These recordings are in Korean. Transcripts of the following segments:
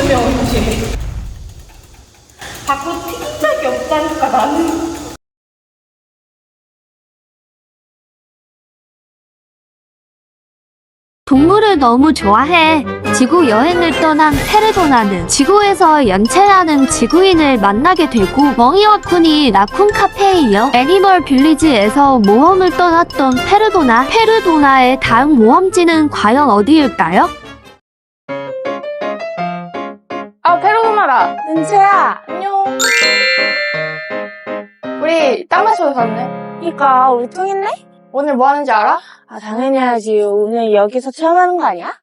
언제. 밖으로 튀긴 적이 없다니까, 나는. 동물을 너무 좋아해. 지구 여행을 떠난 페르도나는 지구에서 연체하는 지구인을 만나게 되고 멍이와 쿤이 라쿤 카페에 이어 애니멀 빌리지에서 모험을 떠났던 페르도나. 페르도나의 다음 모험지는 과연 어디일까요? 은채야, 안녕. 우리 딱 맞춰서 갔네. 그니까 우리 통했네? 오늘 뭐 하는지 알아? 아 당연히 해야지 오늘 여기서 체험하는 거 아니야?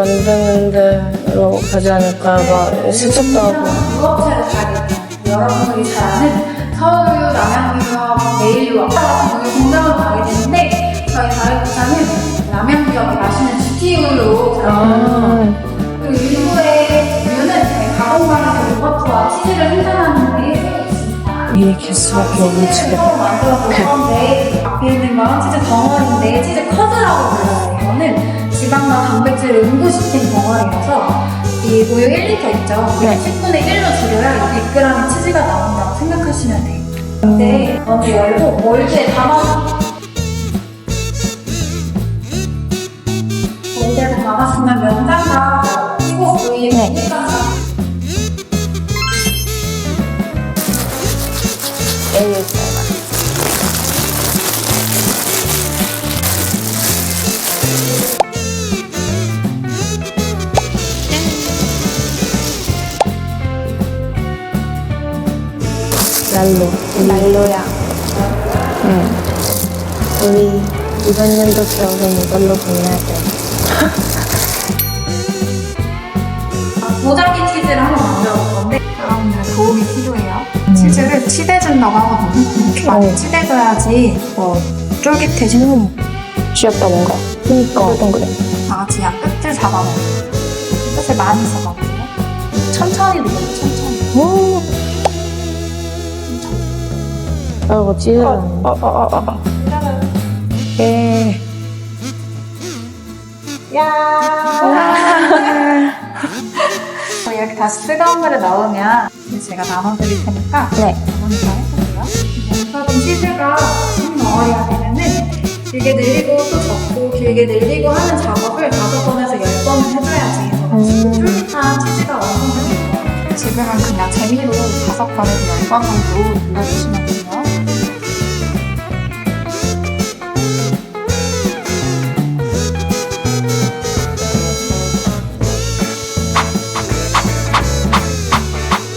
만드는 데로 가지 않을까 막 세척도 하고 무업체를 가야겠네요. 여러분들이 잘 아는 서울우유, 남양유업, 메일유업 같은 우유 공장을 가게 되는데 저희 다림장은 남양유업이 마시는 GT우유로 잘아 그리고 일부의 우유는 저희 가공방에서 요거트와 치즈를 생산하는 데 쓰고 있습니다. 이 개수밖에 없는 집에 처음 만들어 볼 건데 앞에 있는 건 치즈 덩어리인데 치즈 커드라고 불러요. 이거는 지방과 단백질을 응고시킨 덩어리라서 이 우유 1리터 있죠? 네. 10분의 1로 줄여야 100g의 치즈가 나온다고 생각하시면 돼요. 네, 먼저 열고 몰드에 담아서 몰드에 담았으면 면장과 피고 부위에 네. 네. ASMR 랄로 랄로야 응 우리 이번 년도 겨울은 이걸로 보내야 돼 모자기 치즈를 한번 만들어 볼 건데 여러분들 도움이 필요해요. 치즈를 치대준다고 하거든요. 이렇게 많이 음. 치대줘야지 뭐 쫄깃해지고 쥐었다 뭔가 그니까 다 같이 약 끝을 잡아먹어요. 끝을 많이 잡아먹어요. 천천히 눌러요. 천천히. 오 아이고 찌르는 어, 예. 저희 이렇게 다시 뜨거운 물에 넣으면 제가 나눠드릴 테니까 네. 어머니가 해보세요. 우선 치즈가 진 덩어리가 되면은 길게 늘리고 또 접고 길게 늘리고 하는 작업을 다섯 번에서 열 번을 해줘야지 음. 쫄깃한 치즈가 완성될. 지금은 그냥 재미로 다섯 번에서 열번 정도 눌러주시면 돼요.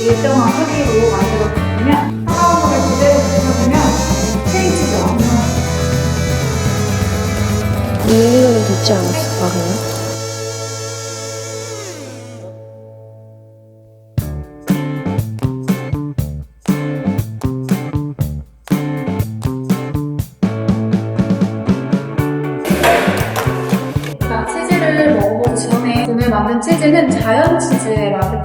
일정한 크기로 만들어주면 정도 됐지 않았을까 그냥?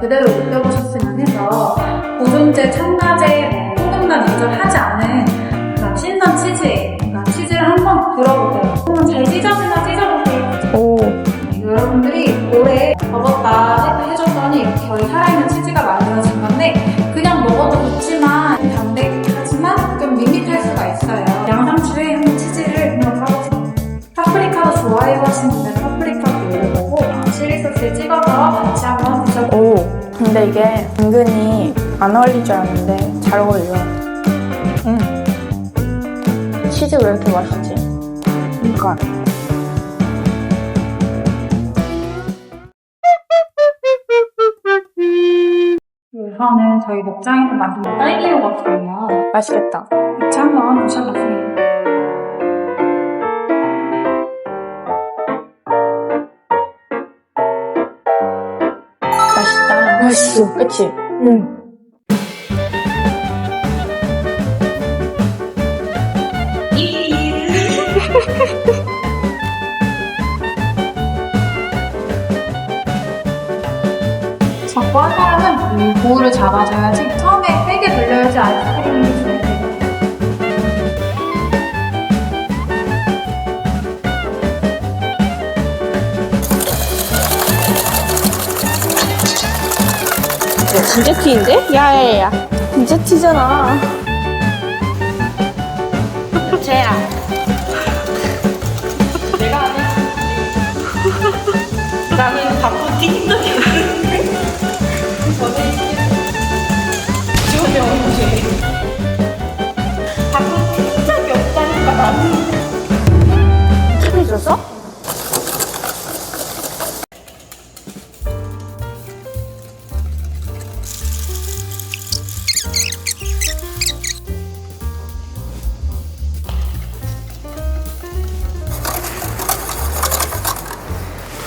그대로 느껴보셨으면 해서 보존제, 첨가제, 소금만 유절하지 않은 그런 신선 치즈예요. 그러니까 치즈를 한번 들어보세요. 한번 잘 찢어지나 찢어보세요. 오 여러분들이 오래 먹었다 안 어울릴 줄 알았는데 잘 어울려. 음. 치즈 왜 이렇게 맛있지? 그러니까. 우선은 저희 목장에서 만든 딸기요 같거든요. 맛있겠다. 이차 한번 드셔보세요. 맛있다. 맛있어. 그치? 응. 잡고 한 사람은 이 볼을 잡아줘야지 처음에 세게 돌려야지 아이스크림이 돼요. 야, 진짜 티인데? 야야야. 진짜 티잖아. 쟤야.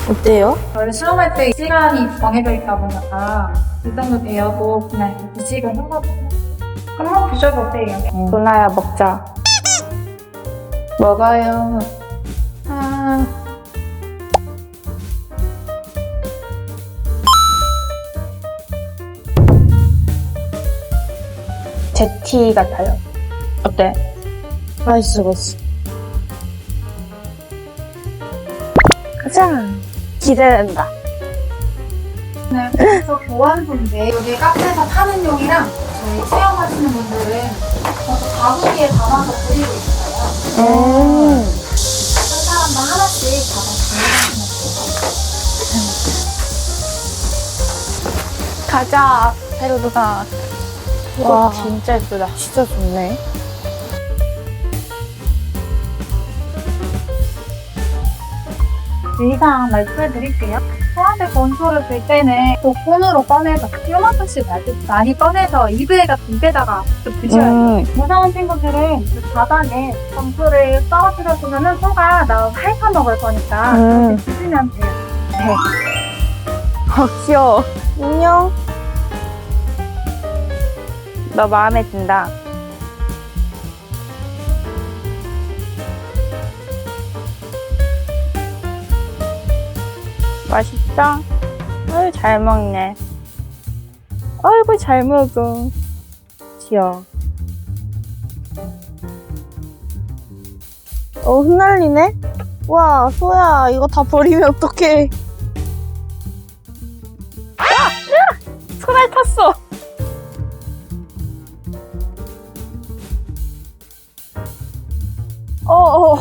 어때요? 원래 수험할 때 시간이 정해져 있다 보니까 이 정도 되어도 그냥 이 시간 하거든요. 한번 드셔보세요. 도나야 먹자. 먹어요. 아. 제티 같아요. 어때? 맛있어, 맛있어. 가자. 기대된다. 네, 그래서 교환소인데 여기 카페에서 파는 용이랑 저희 체험하시는 분들은 저도 바구니에 담아서 드리고 있어요. 음. 한 사람당 하나씩 담아서. 가자. 페루도나. 이거 와. 진짜 예쁘다. 진짜 좋네. 의상 말씀해 드릴게요. 소화제 건소를 들 때는 그 폰으로 꺼내서 요만큼씩 말고 많이 꺼내서 개다가 좀 드셔야 돼요. 음. 무서운 친구들은 그 바닥에 점수를 떨어뜨려 주면은 소가 나 핥아 먹을 거니까 음. 그렇게 드시면 돼요. 어, 귀여워. 안녕. 너 마음에 든다. 맛있어? 아유, 잘 먹네. 아이고, 잘 먹어. 귀여워. 어, 흩날리네? 와, 소야, 이거 다 버리면 어떡해. 손에 탔어. 어, 어.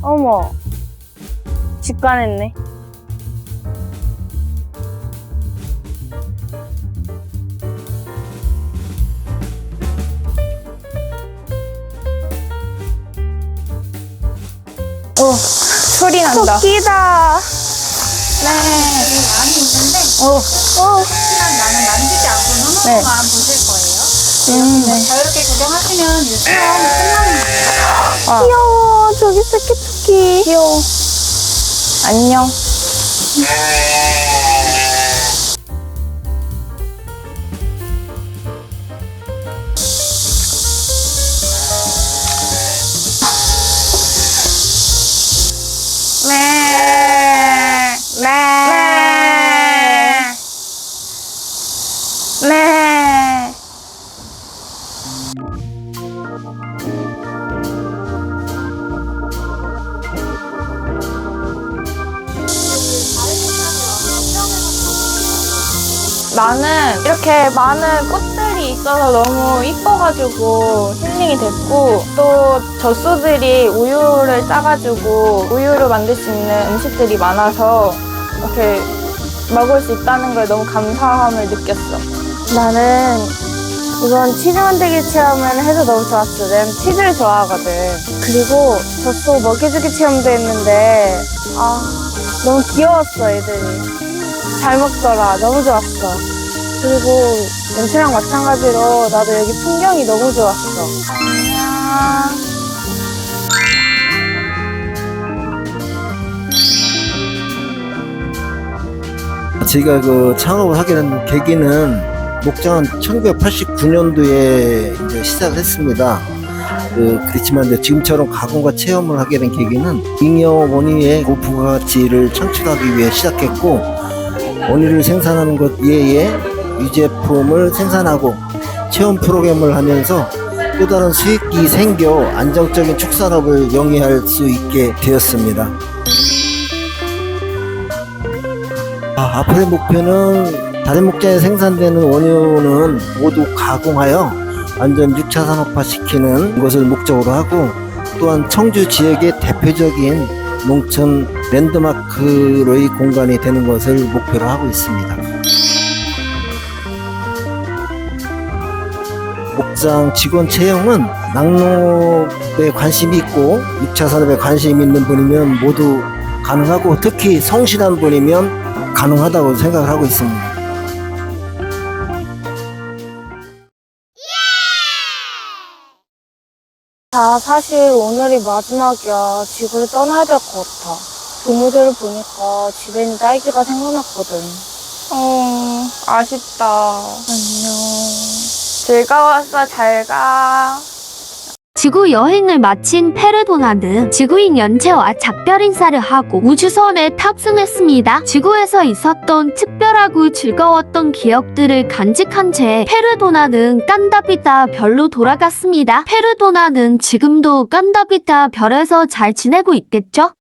어머. 직관했네. 소리 난다. 토끼다. 네. 많이 있는데 어, 어. 시간 나는 만지지 않고 네. 눈으로만 보실 거예요. 음, 네. 자유롭게 구경하시면 이 체험이 끝나는 거예요. 아. 귀여워. 저기 새끼 토끼. 귀여워. 안녕. 나는 이렇게 많은 꽃들이 있어서 너무 이뻐가지고 힐링이 됐고 또 젖소들이 우유를 짜가지고 우유로 만들 수 있는 음식들이 많아서 이렇게 먹을 수 있다는 걸 너무 감사함을 느꼈어. 나는 이건 치즈 만들기 체험을 해서 너무 좋았어. 난 치즈를 좋아하거든. 그리고 젖소 먹여주기 체험도 했는데 아 너무 귀여웠어 애들이. 잘 먹더라. 너무 좋았어. 그리고 연체랑 마찬가지로 나도 여기 풍경이 너무 좋았어. 안녕. 제가 그 창업을 하게 된 계기는 목장은 1989년도에 이제 시작했습니다. 그, 그렇지만 이제 지금처럼 가공과 체험을 하게 된 계기는 잉여 원유의 고부가치를 창출하기 위해 시작했고 원유를 생산하는 것 외에 유제품을 생산하고 체험 프로그램을 하면서 또 다른 수익이 생겨 안정적인 축산업을 영위할 수 있게 되었습니다. 아, 앞으로의 목표는 다른 목장에 생산되는 원유는 모두 가공하여 완전 6차 산업화 시키는 것을 목적으로 하고 또한 청주 지역의 대표적인 농촌 랜드마크의 공간이 되는 것을 목표로 하고 있습니다. 목장 직원 채용은 낙농에 관심이 있고 6차 산업에 관심 있는 분이면 모두 가능하고 특히 성실한 분이면 가능하다고 생각을 하고 있습니다. 자, 사실 오늘이 마지막이야. 지구를 떠나야 될 것 같아. 동물들을 보니까 집에 있는 딸기가 생각났거든. 어, 아쉽다. 안녕. 즐거웠어. 잘 가. 지구 여행을 마친 페르도나는 지구인 연체와 작별 인사를 하고 우주선에 탑승했습니다. 지구에서 있었던 특별하고 즐거웠던 기억들을 간직한 채 페르도나는 깐다비타 별로 돌아갔습니다. 페르도나는 지금도 깐다비타 별에서 잘 지내고 있겠죠?